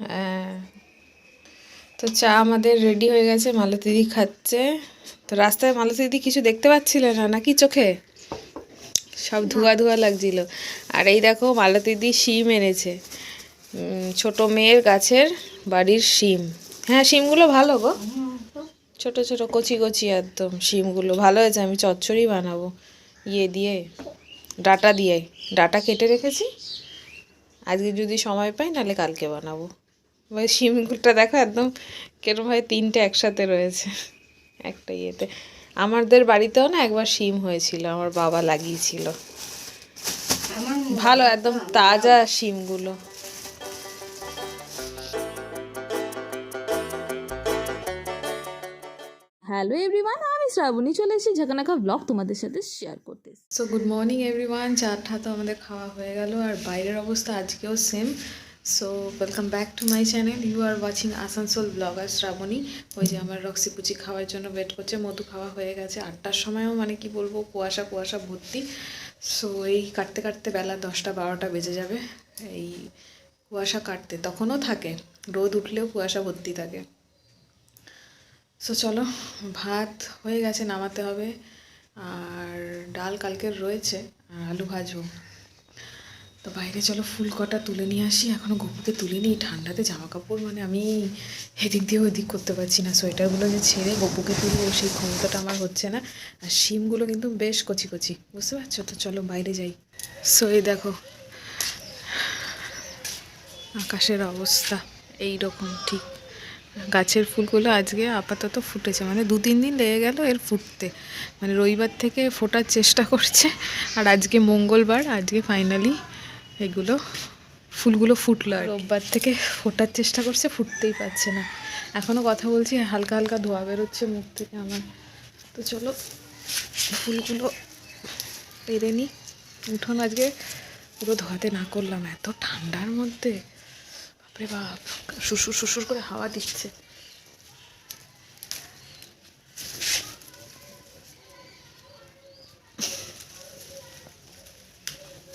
হ্যাঁ। তো চা আমাদের রেডি হয়ে গেছে মালতী দিদি খাচ্ছে। তো রাস্তায় মালতী দিদি কিছু দেখতে পাচ্ছিলে না নাকি চোখে? সব ধোয়া ধোয়া লাগছিল। আর এই দেখো মালতী দিদি শিম এনেছে। ছোট মেয়ের গাছের বাড়ির শিম। হ্যাঁ শিমগুলো ভালো গো। ছোট ছোট কচি কচি একদম শিমগুলো। ভালো হয়েছে আমি চচ্চড়ি বানাবো। ইয়ে দিয়ে ডাটা দিয়ে। ডাটা কেটে রেখেছি। আজকে যদি সময় পাই নাহলে কালকে বানাবো। ভাই পুলটা দেখো একদম কেরম ভাই তিনটে একসাথে রয়েছে। একটা ইয়েতে। আমাদের বাড়িতেও না একবার শিম হয়েছিল আমার বাবা লাগিয়েছিল। ভালো একদম তাজা শিমগুলো। হ্যালো এভরিওয়ান আমি শ্রাবণী চলে এসেছি ঝাঁকানাকা ব্লগ তোমাদের সাথে শেয়ার করতে। সো গুড মর্নিং এভরিওয়ান চারটা তো আমাদের খাওয়া হয়ে গেল আর বাইরের অবস্থা আজকেও same so welcome back to my channel you are watching Asansol vlogger Shrabani ওই যে আমার রক্সি পুচি খাওয়ার জন্য ওয়েট করছে, মধু খাওয়া হয়ে গেছে। আটটার সময়ও মানে কি বলব, কুয়াশা কুয়াশা, ভর্তি। সো এই কাটতে কাটতে বেলা দশটা, বারোটা বেজে যাবে। এই কুয়াশা কাটতে তখনও থাকে। রোদ উঠলেও কুয়াশা ভর্তি থাকে। সো চলো, ভাত হয়ে গেছে, নামাতে হবে। আর ডাল কালকের রয়েছে আলু ভাজবো। তো বাইরে চলো ফুল কটা তুলে নিয়ে আসি। এখনও গপুকে তুলে নিই ঠান্ডাতে জামা কাপড় মানে আমি এদিক দিয়ে ওদিক করতে পারছি না। সোয়েটারগুলো যে ছেড়ে গপুকে তুলবো সেই ক্ষমতাটা আমার হচ্ছে না। আর শিমগুলো কিন্তু বেশ কচি কচি, বুঝতে পারছ? তো চলো বাইরে যাই। সো এই দেখো, আকাশের অবস্থা এই রকম ঠিক। গাছের ফুলগুলো আজকে আপাতত ফুটেছে মানে দু তিন দিন লেগে গেল এর ফুটতে। মানে রবিবার থেকে ফোটার চেষ্টা করছে, আর আজকে মঙ্গলবার, আজকে ফাইনালি এগুলো ফুলগুলো ফুটলো আর রোববার থেকে ফোটার চেষ্টা করছে, ফুটতেই পারছে না। এখনও কথা বলছি, হালকা হালকা ধোয়া বেরোচ্ছে মুখ থেকে আমার। তো চলো, ফুলগুলো পেরে নিই। উঠোন আজকে পুরো ধোয়াতে না করলাম, এত ঠান্ডার মধ্যে। বাপরে বাপ, শ্বশুর শ্বশুর করে হাওয়া দিচ্ছে।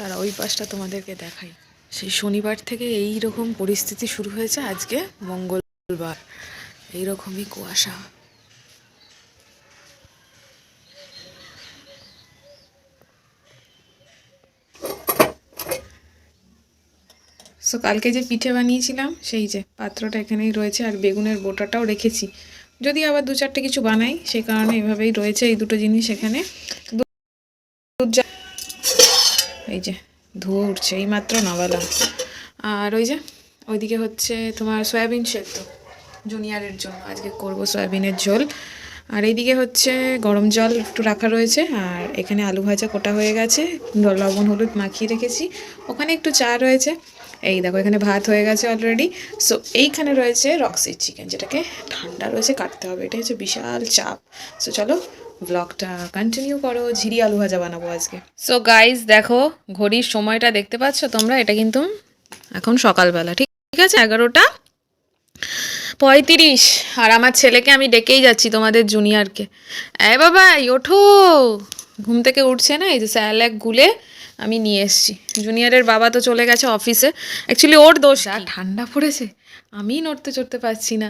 দাঁড়া, ওই পাশটা তোমাদেরকে দেখাই। সেই শনিবার থেকে এই রকম পরিস্থিতি শুরু হয়েছে আজকে মঙ্গলবার। এই রকমই কুয়াশা। সো কালকে যে পিঠে বানিয়েছিলাম, সেই যে পাত্রটা এখানেই রয়েছে, আর বেগুনের বোটাটাও রেখেছি। যদি আবার দু চারটে কিছু বানাই সেই কারণে এভাবেই রয়েছে এই দুটো জিনিস এখানে। এই যে ধুয়ো উঠছে এই মাত্র নামালাম। আর ওই যে, ওইদিকে হচ্ছে তোমার সয়াবিন সেদ্ধ, জুনিয়রের জন্য। আজকে করব সয়াবিনের ঝোল। আর এইদিকে হচ্ছে গরম জল একটু রাখা রয়েছে, আর এখানে আলু ভাজা কোটা হয়ে গেছে লবণ, হলুদ মাখিয়ে রেখেছি। ওখানে একটু চা রয়েছে। এই দেখো, এখানে ভাত হয়ে গেছে অলরেডি সো এইখানে রয়েছে রক্সির চিকেন যেটাকে ঠান্ডা রয়েছে, কাটতে হবে। এটা হচ্ছে বিশাল চাপ। সো চলো ব্লগটা কন্টিনিউ করো, ঝিরি আলু ভাজা বানাবো আজকে। সো গাইজ দেখো, ঘড়ির সময়টা দেখতে পাচ্ছ তোমরা? এটা কিন্তু এখন সকালবেলা, ঠিক আছে? এগারোটা পঁয়ত্রিশ। আর আমার ছেলেকে আমি ডেকেই যাচ্ছি তোমাদের জুনিয়রকে এ বাবা ওঠো! ঘুম থেকে উঠছে না? এই যে স্যালাক গুলে আমি নিয়ে এসেছি। জুনিয়রের বাবা তো চলে গেছে অফিসে অ্যাকচুয়ালি ওর দোষ, আর ঠান্ডা পড়েছে। আমি নড়তে চড়তে পারছি না।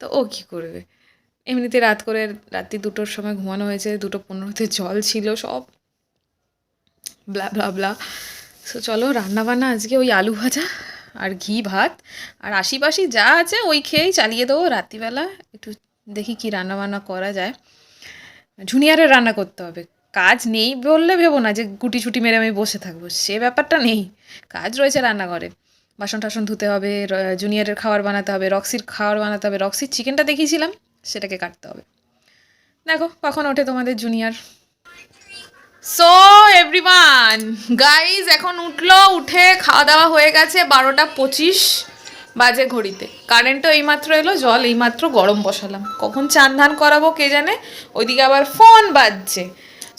তো ও কি করবে? এমনিতে রাত করে রাত্রি দুটোর সময় ঘুমানো হয়েছে, দুটো পনেরোতে জল ছিল সব। ব্লা ব্লা ব্লা। সো চলো রান্নাবান্না আজকে ওই আলু ভাজা আর ঘি ভাত। আর আশিপাশি যা আছে ওই খেয়েই চালিয়ে দেবো রাত্রিবেলা। একটু দেখি কি রান্নাবান্না করা যায়। জুনিয়রের রান্না করতে হবে। কাজ নেই বললে ভেবো না যে গুটি ছুটি মেরে আমি বসে থাকব। সে ব্যাপারটা নেই। কাজ রয়েছে রান্নাঘরে। বাসন টাসন ধুতে হবে জুনিয়রের খাবার বানাতে হবে, রক্সির খাবার বানাতে হবে। রক্সির চিকেনটা দেখিয়েছিলাম। সেটাকে কাটতে হবে। দেখো, কখন ওঠে তোমাদের জুনিয়র সো এভরিওয়ান গাইজ এখন উঠল, উঠে খাওয়া দাওয়া হয়ে গেছে বারোটা পঁচিশ বাজে ঘড়িতে। কারেন্টও এইমাত্র এলো, জল এইমাত্র গরম বসালাম। কখন চান ধান করাবো কে জানে? ওইদিকে আবার ফোন বাজছে।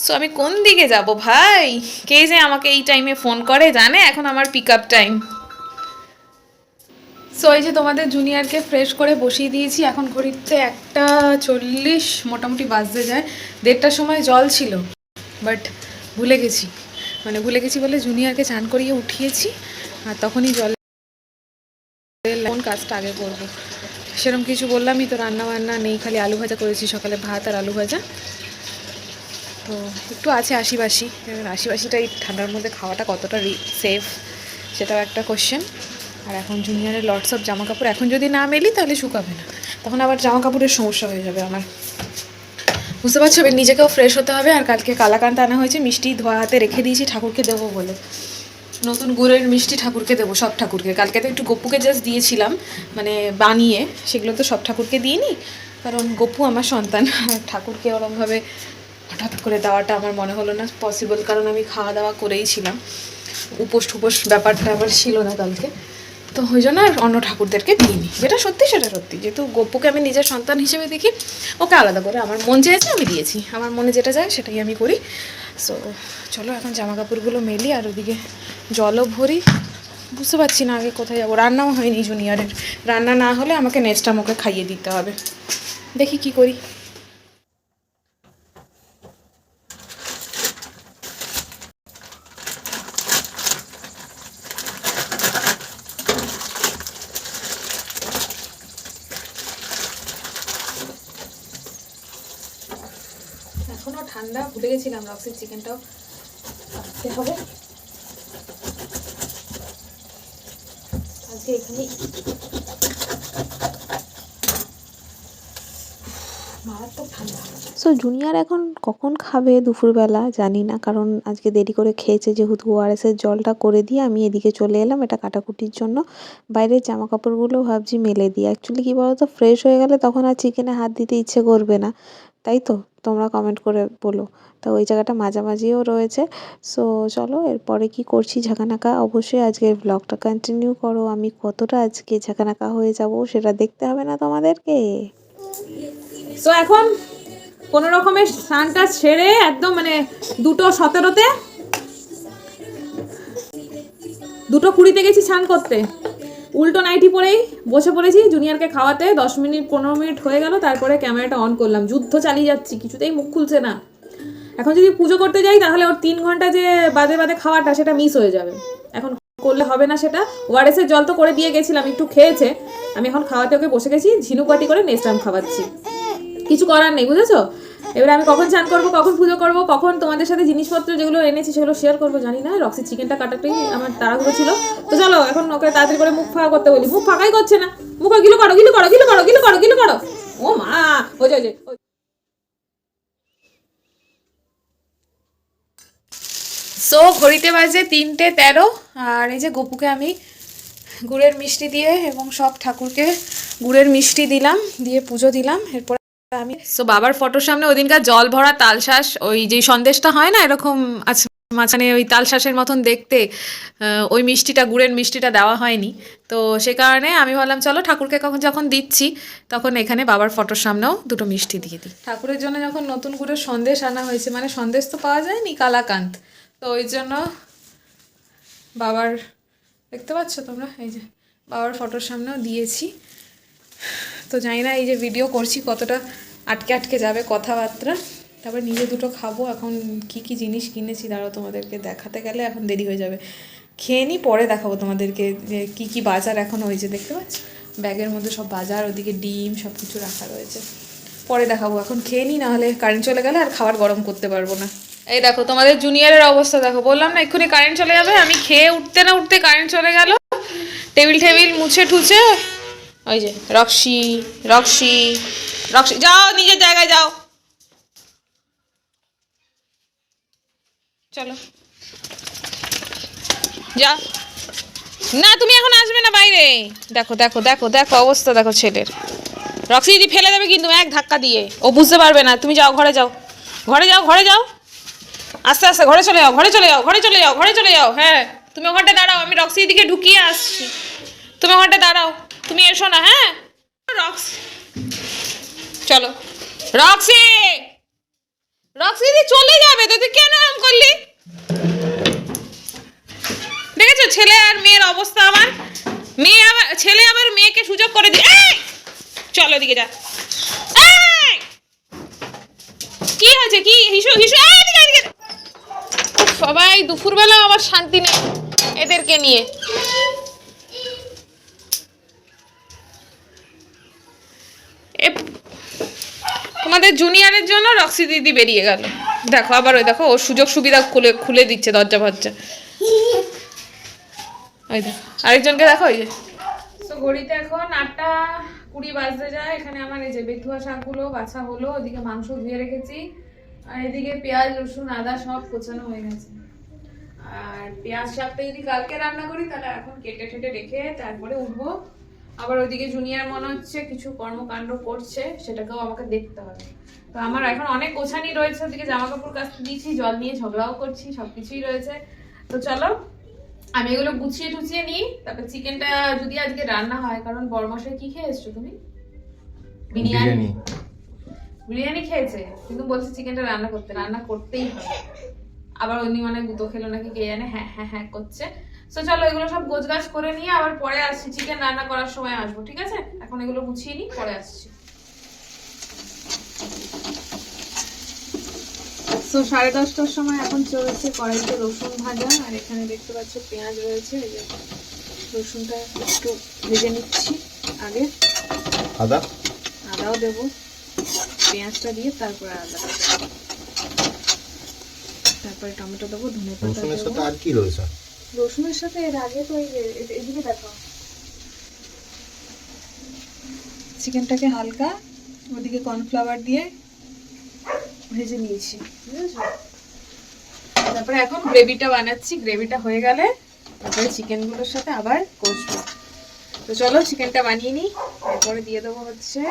সো আমি কোন দিকে যাব ভাই? কে যে আমাকে এই টাইমে ফোন করে, জানে? এখন আমার পিক আপ টাইম সো এই যে তোমাদের জুনিয়রকে ফ্রেশ করে বসিয়ে দিয়েছি, এখন ঘড়িতে একটা চল্লিশ মোটামুটি বাজতে যায়। দেড়টার সময় জল ছিল বাট ভুলে গেছি। মানে ভুলে গেছি বলে জুনিয়রকে চান করিয়ে উঠিয়েছি, আর তখনই জল কোন কাজটা আগে করব। সেরকম কিছু বললামই তো রান্না বান্না নেই, খালি আলু ভাজা করেছি, সকালে ভাত আর আলু ভাজা। তো একটু আছে আশিবাসি আশিবাসিটা এই ঠান্ডার মধ্যে খাওয়াটা কতটা সেফ সেটাও একটা কোশ্চেন আর এখন জুনিয়রের লটস অফ জামা কাপড় এখন যদি না মেলি তাহলে শুকাবে না। তখন আবার জামা কাপড়ের সমস্যা হয়ে যাবে আমার। বুঝতে পারছ? নিজেকেও ফ্রেশ হতে হবে আর কালকে কালাকান্ত আনা হয়েছে, মিষ্টি ধোয়া হাতে রেখে দিয়েছি ঠাকুরকে দেবো বলে। নতুন গুড়ের মিষ্টি ঠাকুরকে দেবো, সব ঠাকুরকে। কালকে তো একটু গপুকে জাস্ট দিয়েছিলাম মানে বানিয়ে, সেগুলো তো সব ঠাকুরকে দিইনি। কারণ গপু আমার সন্তান ঠাকুরকে ওরমভাবে হঠাৎ করে দেওয়াটা আমার মনে হলো না পসিবল কারণ আমি খাওয়া দাওয়া করেই ছিলাম। উপোস টুপোস ব্যাপারটা আমার ছিল না কালকে। তো ওই জন্য অন্য ঠাকুরদেরকে দিইনি যেটা সত্যি, সেটা সত্যি। যেহেতু গপুকে আমি নিজের সন্তান হিসেবে দেখি, ওকে আলাদা করে আমার মন চেয়েছে আমি দিয়েছি। আমার মনে যেটা যায়, সেটাই আমি করি। সো চলো এখন জামা কাপড়গুলো মেলি, আর ওদিকে জলও ভরি। বুঝতে পারছি না আগে কোথায় যাব। রান্নাও হয়নি জুনিয়রের। রান্না না হলে আমাকে নেক্সট টাইম ওকে খাইয়ে দিতে হবে। দেখি কি করি এখনও ঠান্ডা ভুলে গেছিলাম রক্সির চিকেনটাও রাখতে হবে। আজকে এখানেই মারাত্মক ঠান্ডা সো জুনিয়র এখন কখন খাবে দুপুরবেলা জানি না, কারণ আজকে দেরি করে খেয়েছে যেহেতু ওআরএসের জলটা করে দিয়ে আমি এদিকে চলে এলাম এটা কাটাকুটির জন্য। বাইরের জামা কাপড়গুলো ভাবছি মেলে দিই। অ্যাকচুয়ালি কী বলতো ফ্রেশ হয়ে গেলে তখন আর চিকেনে হাত দিতে ইচ্ছে করবে না। তাই তো, তোমরা কমেন্ট করে বলো। তো ওই জায়গাটা মাঝামাঝিও রয়েছে। সো চলো, এরপরে কি করছি ঝাঁকানাকা? অবশ্যই আজকের ব্লগটা কন্টিনিউ করো। আমি কতটা আজকে ঝাঁকানাকা হয়ে যাব সেটা দেখতে হবে না তোমাদেরকে। তো এখন কোনো রকমের স্নানটা সেরে একদম মানে দুটো সতেরোতে দুটো কুড়িতে গেছি স্নান করতে। উল্টো নাইটি পরেই বসে পড়েছি জুনিয়রকে খাওয়াতে। দশ মিনিট, পনেরো মিনিট হয়ে গেল, তারপরে ক্যামেরাটা অন করলাম। যুদ্ধ চালিয়ে যাচ্ছি, কিছুতেই মুখ খুলছে না। এখন যদি পুজো করতে যাই, তাহলে ওর তিন ঘণ্টা যে বাদে বাদে খাওয়াটা, সেটা মিস হয়ে যাবে। এখন করলে হবে না সেটা। ওয়ারেসের জল তো করে দিয়ে গেছিলাম, একটু খেয়েছে। আমি এখন খাওয়াতে ওকে বসে গেছি ঝিনুকাটি করে নেক্সট টাইম খাওয়াচ্ছি। কিছু করার নেই, বুঝেছ? এবারে আমি কখন চান করব, কখন পুজো করব, কখন তোমাদের সাথে জিনিসপত্র যেগুলো এনেছি সেগুলো শেয়ার করব, জানি না রক্সি চিকেনটা কাটাটাই আমার তাড়াহুড়ো ছিল। তো চলো, এখন ওকে তাড়াতাড়ি করে মুখ ফাঁকা করতে বলি। মুখ ফাঁকাই করছে না। মুখ গিলো করো গিলো করো গিলো করো গিলো করো গিলো করো। ও মা, ওই যে সো ঘড়িতে বাজে তিনটে তেরো, আর এই যে গপুকে আমি গুড়ের মিষ্টি দিয়ে এবং সব ঠাকুরকে গুড়ের মিষ্টি দিলাম, দিয়ে পুজো দিলাম, এরপর আমি সো বাবার ফটোর সামনে ওই দিনকার জল ভরা তালশাঁস, ওই যে সন্দেশটা হয় না এরকম আছে মাঝখানে ওই তালশাঁসের মতন দেখতে ওই মিষ্টিটা, গুড়ের মিষ্টিটা দেওয়া হয়নি। তো সে কারণে আমি ভাবলাম, চলো ঠাকুরকে কখন যখন দিচ্ছি, তখন এখানে বাবার ফটোর সামনেও দুটো মিষ্টি দিয়ে দিই। ঠাকুরের জন্য যখন নতুন গুড়ের সন্দেশ আনা হয়েছে মানে সন্দেশ তো পাওয়া যায়নি কালাকান্ত তো ওই জন্য বাবার, দেখতে পাচ্ছ তোমরা? এই যে, বাবার ফটোর সামনেও দিয়েছি। তো জানি না এই যে ভিডিও করছি কতটা আটকে আটকে যাবে কথাবার্তা। তারপর নিজে দুটো খাব, এখন কি কি জিনিস কিনেছি দাঁড়াও তোমাদেরকে দেখাতে গেলে এখন দেরি হয়ে যাবে। খেয়ে নিই পরে দেখাবো তোমাদেরকে যে কী কি বাজার এখন হয়েছে, দেখতে পাচ্ছ? ব্যাগের মধ্যে সব বাজার, ওদিকে ডিম সব কিছু রাখা রয়েছে। পরে দেখাবো, এখন খেয়ে নিই নাহলে কারেন্ট চলে গেলে আর খাবার গরম করতে পারব না। এই দেখো, তোমাদের জুনিয়রের অবস্থা দেখো, বললাম না এক্ষুনি কারেন্ট চলে যাবে, আমি খেয়ে উঠতে না উঠতে কারেন্ট চলে গেল। টেবিল টেবিল মুছে ঠুছে ওই যে, রক্সি রক্সি রক্সি, যাও নিজের জায়গায় যাও। চলো। যা না, তুমি এখন আসবে না বাইরে। দেখো দেখো দেখো দেখো অবস্থা, দেখো ছেলের। রক্সি দিদি ফেলে দেবে কিন্তু এক ধাক্কা দিয়ে। ও বুঝতে পারবে না, তুমি যাও, ঘরে যাও। ঘরে যাও ঘরে যাও। আস্তে আস্তে, ঘরে চলে যাও, ঘরে চলে যাও, ঘরে চলে যাও, ঘরে চলে যাও। হ্যাঁ তুমি ওখানটা দাঁড়াও, আমি রক্সি দিকে ঢুকিয়ে আসছি। তুমি ওখানটা দাঁড়াও। তুমি এসো না হ্যাঁ? রক্স চলো। রক্সি! রক্সি দিদি চলে যাবে তো তুই কেন এরম করলি? দেখেছ ছেলে আর মেয়ের অবস্থা আমার মেয়ে আবার ছেলে আবার মেয়েকে সুযোগ করে দিয়ে চলো এদিকে যা। কি হয়েছে? কি? হিসু হিসু সবাই দুপুরবেলা আমার শান্তি নেই এদেরকে নিয়ে। তোমাদের জুনিয়রের জন্য রক্সি দিদি বেরিয়ে গেল। দেখো, আবার ওই দেখো ওর সুযোগ সুবিধা খুলে খুলে দিচ্ছে, দরজা ফরজা ওই দেখো, আরেকজনকে দেখো, ওই যে। তো ঘড়িতে এখন আটটা কুড়ি বাজতে যায়। এখানে আমার এই যে বেথুয়া শাকগুলো বাছা হলো ওদিকে মাংস ধুয়ে রেখেছি। আর এদিকে পেঁয়াজ, রসুন, আদা সব কোচানো হয়ে গেছে। আর পেঁয়াজ শাকটা যদি কালকে রান্না করি, তাহলে এখন কেটে টেটে রেখে তারপরে উঠবো। আবার ওইদিকে জুনিয়র মনে হচ্ছে কিছু কর্মকাণ্ড করছে সেটাকেও আমাকে দেখতে হবে। তো আমার এখন অনেক গোছানি রয়েছে ওদিকে জামা কাপড় কাচতে দিয়েছি জল নিয়ে ঝগড়াও করছি সবকিছুই রয়েছে। তো চলো আমি এগুলো গুছিয়ে টুছিয়ে নিই তারপর চিকেনটা যদি আজকে রান্না হয় কারণ বড়মশাই কি খেয়ে এসছো তুমি? বিরিয়ানি। বিরিয়ানি। খেয়েছে কিন্তু বলছে চিকেনটা রান্না করতে রান্না করতেই হবে। আবার উনি মানে গুঁতো খেলো নাকি কে জানে হ্যাঁ হ্যাঁ হ্যাঁ করছে। তো চলো এগুলো সব গোছগাছ করে নিয়ে আবার পরে আসছি। চিকেন রান্না করার সময় আসব ঠিক আছে? এখন এগুলো গুছিয়ে নিই পরে আসছি। তো সাড়ে দশটার সময় এখন চলছে কড়াইতে রসুন ভাজা আর এখানে দেখতে পাচ্ছ পেঁয়াজ রয়েছে এই যে রসুনটা একটু ভেজে নিচ্ছি আগে। আদা? আদাও দেবো পেঁয়াজটা দিয়ে তারপরে আদা তারপরে টমেটো দেবো ধনে পাতা রসুনের সাথে আর কি রয়েছে? রসুনের সাথে এর আগে তো এদিকে দেখো। চিকেনটাকে হালকা ওদিকে কর্নফ্লাওয়ার দিয়ে ভেজে নিয়েছি। বুঝেছ? তারপরে এখন গ্রেভিটা বানাচ্ছি। গ্রেভিটা হয়ে গেলে তারপরে চিকেনগুলোর সাথে আবার কষবো। তো চলো চিকেনটা বানিয়ে নিই। তারপরে দিয়ে দেবো হচ্ছে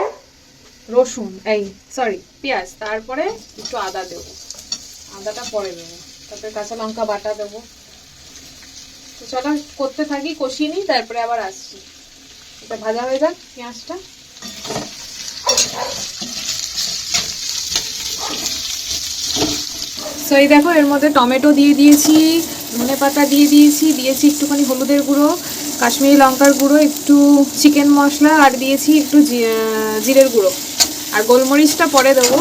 রসুন এই সরি পেঁয়াজ। তারপরে একটু আদা দেবো। আদাটা পরে দেবো। তারপরে কাঁচা লঙ্কা বাটা দেবো। চলো করতে থাকি, কষিয়ে নিই, তারপরে আবার আসছি। এটা ভাজা হয়ে যাক, পেঁয়াজটা। তো এই দেখো, এর মধ্যে টমেটো দিয়ে দিয়েছি, ধনে পাতা দিয়ে দিয়েছি দিয়েছি একটুখানি হলুদের গুঁড়ো, কাশ্মীরি লঙ্কার গুঁড়ো, একটু চিকেন মশলা, আর দিয়েছি একটু জিরের গুঁড়ো। আর গোলমরিচটা পরে দেবো।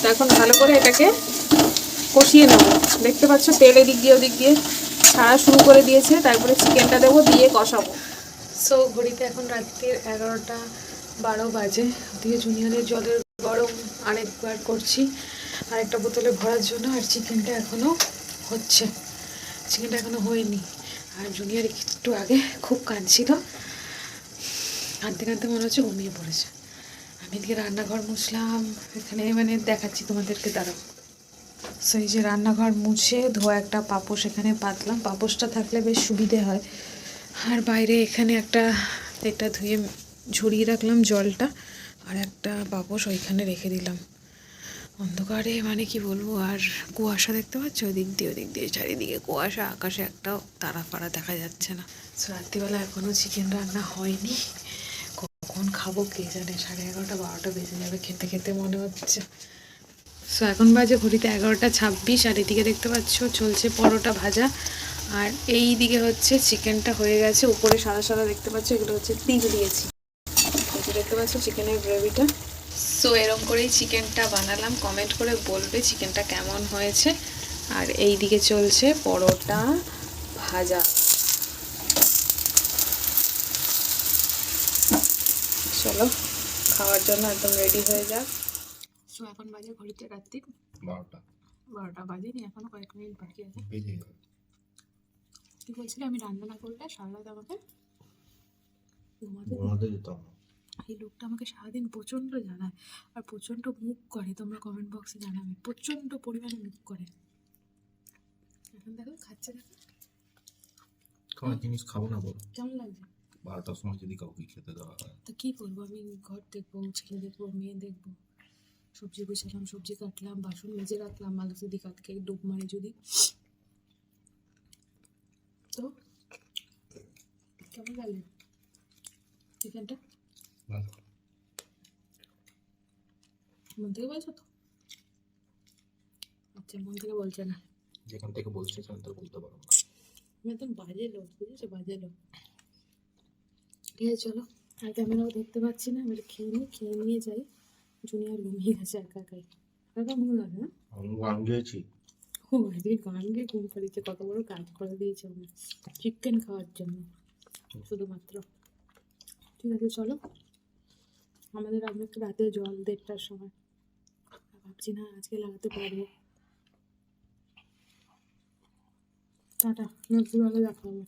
তো এখন ভালো করে এটাকে কষিয়ে নেব। দেখতে পাচ্ছ তেল এদিক দিয়ে, ওদিক দিয়ে। ছাড়া শুরু করে দিয়েছে, তারপরে চিকেনটা দেবো, দিয়ে কষাবো। সো ঘড়িতে এখন রাত্রির এগারোটা বারো বাজে। দিয়ে জুনিয়রের জলের গরম আরেকবার করছি। আরেকটা বোতলে ভরার জন্য, আর চিকেনটা এখনও হচ্ছে। চিকেনটা এখনও হয়নি। আর জুনিয়র একটু আগে খুব কাঁদছিল। কাঁদতে কাঁদতে মনে হচ্ছে ঘুমিয়ে পড়েছে। আমি এদিকে রান্নাঘর মুছলাম। এখানে মানে দেখাচ্ছি তোমাদেরকে, দাঁড়াও। সেই যে রান্নাঘর মুছে ধোয়া একটা পাপোশ এখানে পাতলাম। পাপোশটা থাকলে বেশ সুবিধে হয়। আর বাইরে এখানে একটা এটা ধুয়ে ঝরিয়ে রাখলাম জলটা। আর একটা পাপোশ ওইখানে রেখে দিলাম। অন্ধকারে মানে কি বলব, আর কুয়াশা দেখতে পাচ্ছ? ওদিক দিয়ে ওদিক দিয়ে, চারিদিকে কুয়াশা, আকাশে একটাও তারা ফাড়া দেখা যাচ্ছে না। তো রাত্রিবেলা এখনও চিকেন রান্না হয়নি। কখন খাব কে জানে? সাড়ে এগারোটা, বারোটা বেজে যাবে। খেতে খেতে মনে হচ্ছে। সো এখন বাজে ঘড়িতে এগারোটা ছাব্বিশ, আর এদিকে দেখতে পাচ্ছ চলছে পরোটা ভাজা। আর এই দিকে হচ্ছে চিকেনটা হয়ে গেছে। উপরে সাদা সাদা দেখতে পাচ্ছ, এগুলো হচ্ছে তিল দিয়েছি। দেখতে পাচ্ছ চিকেনের গ্রেভিটা। সো এরকম করেই চিকেনটা বানালাম। কমেন্ট করে বলবে চিকেনটা কেমন হয়েছে। আর এই দিকে চলছে পরোটা ভাজা। চলো, খাওয়ার জন্য একদম রেডি হয়ে যাক। সো এখন বাজে ঘড়িতে বারোটা। বারোটা বাজেনি এখনও কয়েক মিনিট বাকি আছে। তুই বলছিলি? আমি রান্না না করলে সারা রাত আমাকে ঘুমাতে ঘুমাতে যেতাম না। এই লোকটা আমাকে সারাদিন প্রচণ্ড জানায় আর প্রচণ্ড মুখ করে। তোমরা কমেন্ট বক্সে জানাবে। প্রচণ্ড পরিমাণে মুখ করে। এখন দেখো খাচ্ছে দেখো কোনো জিনিস খাব না বলো। কেমন লাগছে? বারোটার সময় যদি কাউকে খেতে দেওয়া হয়। তো কী করব? আমি ঘর দেখব ছেলে দেখব মেয়ে দেখব। সবজি গুছালাম সবজি কাটলাম বাসন মেজে রাখলাম মালা যদি কাটকে ডুব মারে যদি। তো কেমন লাগল চিকেনটা? ভালো। মন থেকে বলছো তো? আচ্ছা মন থেকে বলছে না। যেখান থেকে বলছি সেখান থেকে বলতে পারব একদম বাজে লোক বুঝেছ? বাজে লোক। ঠিক আছে চলো। আর ক্যামেরাও দেখতে পাচ্ছি না আমি খেয়ে নিই খেয়ে নিয়ে যাই। জুনিয়র ঘুমিয়ে গেছে একা একাই। একা ঘুম লাগে না? আমি গান গেয়েছি। ও আজকে গান গিয়ে ঘুম পাড়িয়েছে কত বড় কাজ করে দিয়েছে আমি চিকেন খাওয়ার জন্য শুধুমাত্র। ঠিক আছে চলো। আমাদের আজকে একটু রাতে জল দেড়টার সময়। ভাবছি না আজকে লাগাতে পারব। টাটা নেক্সট ব্লগে দেখা হবে